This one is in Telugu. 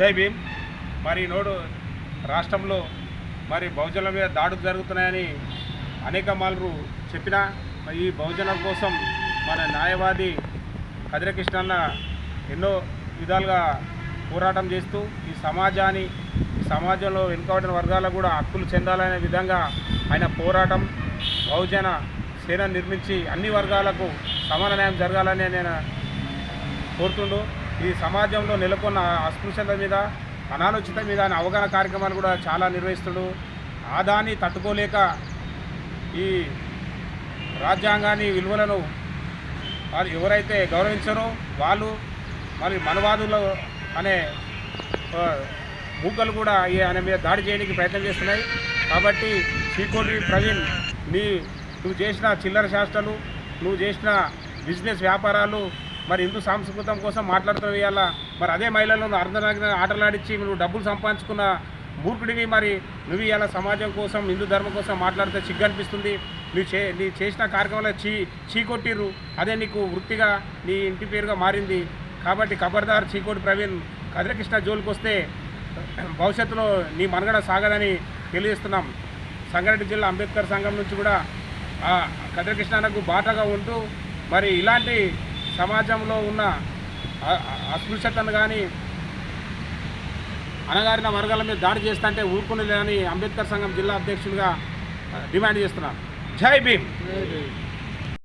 జై భీమ్. మరి నోడు రాష్ట్రంలో మరి బహుజనుల మీద దాడులు జరుగుతున్నాయని అనేక మార్లు చెప్పినా మరి ఈ బహుజనుల కోసం మన న్యాయవాది కదిరకృష్ణన్న ఎన్నో విధాలుగా పోరాటం చేస్తూ ఈ సమాజాన్ని ఈ సమాజంలో వెనుకబడిన వర్గాలకు కూడా హక్కులు చెందాలనే విధంగా ఆయన పోరాటం బహుజన సేన నిర్మించి అన్ని వర్గాలకు సమాన న్యాయం జరగాలని నేను కోరుతుండు. ఈ సమాజంలో నెలకొన్న అస్పృశ్యత మీద అనాలోచిత మీద అనే అవగాహన కార్యక్రమాలు కూడా చాలా నిర్వహిస్తుడు. ఆదాన్ని తట్టుకోలేక ఈ రాజ్యాంగాన్ని విలువలను వారు ఎవరైతే గౌరవించారో వాళ్ళు మరి మనవాదులు అనే మూకలు కూడా ఆయన మీద దాడి చేయడానికి ప్రయత్నం చేస్తున్నాయి. కాబట్టి శ్రీకోటి ప్రవీణ్ నీ నువ్వు చేసిన చిల్లర శాస్త్రాలు నువ్వు చేసిన బిజినెస్ వ్యాపారాలు మరి హిందూ సాంస్కృతం కోసం మాట్లాడుతున్న ఇవాళ. మరి అదే మహిళలను అర్ధనాగిన ఆటలాడించి నువ్వు డబ్బులు సంపాదించుకున్న మూర్ఖుడివి మరి. నువ్వు ఇలా సమాజం కోసం హిందూ ధర్మం కోసం మాట్లాడితే సిగ్గు అనిపిస్తుంది నువ్వు చే నీ చేసిన కార్యక్రమంలో చీ చీకొట్టిర్రు అదే నీకు వృత్తిగా నీ ఇంటి పేరుగా మారింది. కాబట్టి ఖబర్దార్ చీకోటి ప్రవీణ్ కదిరకృష్ణ జోలికి వస్తే భవిష్యత్తులో నీ మనుగడ సాగదని తెలియజేస్తున్నాం. సంగారెడ్డి జిల్లా అంబేద్కర్ సంఘం నుంచి కూడా కదిరకృష్ణకు బాటగా ఉంటూ మరి ఇలాంటి సమాజంలో ఉన్న అస్పృశ్యతను కానీ అణగారిన వర్గాల మీద దాడి చేస్తుంటే ఊరుకునేదని అంబేద్కర్ సంఘం జిల్లా అధ్యక్షులుగా డిమాండ్ చేస్తున్నాను జై భీమ్!